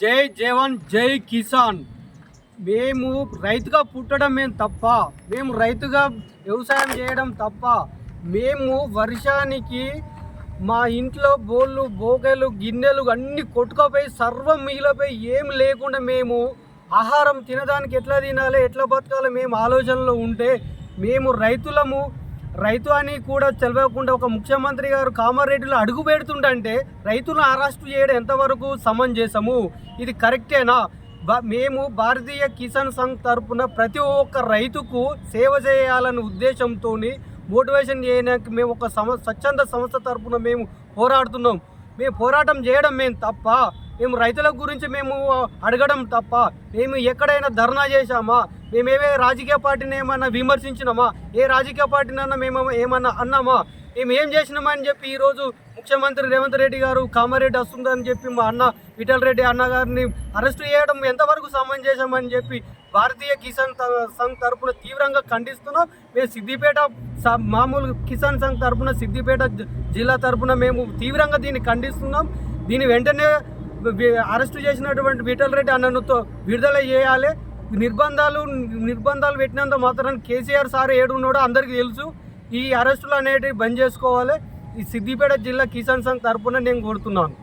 జై జవాన్ జై కిసాన్. మేము రైతుగా పుట్టడం మేము తప్ప మేము రైతుగా వ్యవసాయం చేయడం తప్ప మేము వర్షానికి మా ఇంట్లో బోళ్ళు బోగలు గిన్నెలు అన్నీ కొట్టుకోపోయి సర్వం మిగిలిపోయి ఏం లేకుండా మేము ఆహారం తినడానికి ఎట్లా తినాలి ఎట్లా బతకాలి మేము ఆలోచనలో ఉంటే మేము రైతులము రైతు అని కూడా తెలియకుండా ఒక ముఖ్యమంత్రి గారు కామారెడ్డిలో అడుగు పెడుతుండంటే రైతులను అరెస్టు చేయడం ఎంతవరకు సమంజసము? ఇది కరెక్టేనా? మేము భారతీయ కిసాన్ సంఘ్ తరపున ప్రతి ఒక్క రైతుకు సేవ చేయాలనే ఉద్దేశంతో మోటివేషన్ చేయడానికి మేము ఒక సమ స్వచ్ఛంద సంస్థ తరపున మేము పోరాడుతున్నాం. మేము పోరాటం చేయడం మేము తప్ప మేము రైతుల గురించి మేము అడగడం తప్ప మేము ఎక్కడైనా ధర్నా చేశామా? మేమేమే రాజకీయ పార్టీని ఏమన్నా విమర్శించినామా? ఏ రాజకీయ పార్టీనన్నా మేము ఏమన్నా అన్నామా? మేము ఏం చేసినామా అని చెప్పి ఈరోజు ముఖ్యమంత్రి రేవంత్ రెడ్డి గారు కామారెడ్డి వస్తుందని చెప్పి మా అన్న విఠల్ రెడ్డి అన్న గారిని అరెస్టు చేయడం ఎంతవరకు సమంజసమని చెప్పి భారతీయ కిసాన్ త- సంఘ్ తరఫున తీవ్రంగా ఖండిస్తున్నాం. మేము సిద్దిపేట మామూలు కిసాన్ సంఘ్ తరపున సిద్దిపేట జిల్లా తరఫున మేము తీవ్రంగా దీన్ని ఖండిస్తున్నాం. దీని వెంటనే అరెస్టు చేసినటువంటి విఠల్ రెడ్డి అన్ననుతో విడుదల చేయాలి. నిర్బంధాలు నిర్బంధాలు పెట్టినంత మాత్రం కేసీఆర్ సార్ ఏడున్నాడో అందరికీ తెలుసు. ఈ అరెస్టులు అనేటివి బంద్ చేసుకోవాలి. ఈ సిద్దిపేట జిల్లా కిసాన్ సంఘ్ తరఫున నేను కోరుతున్నాను.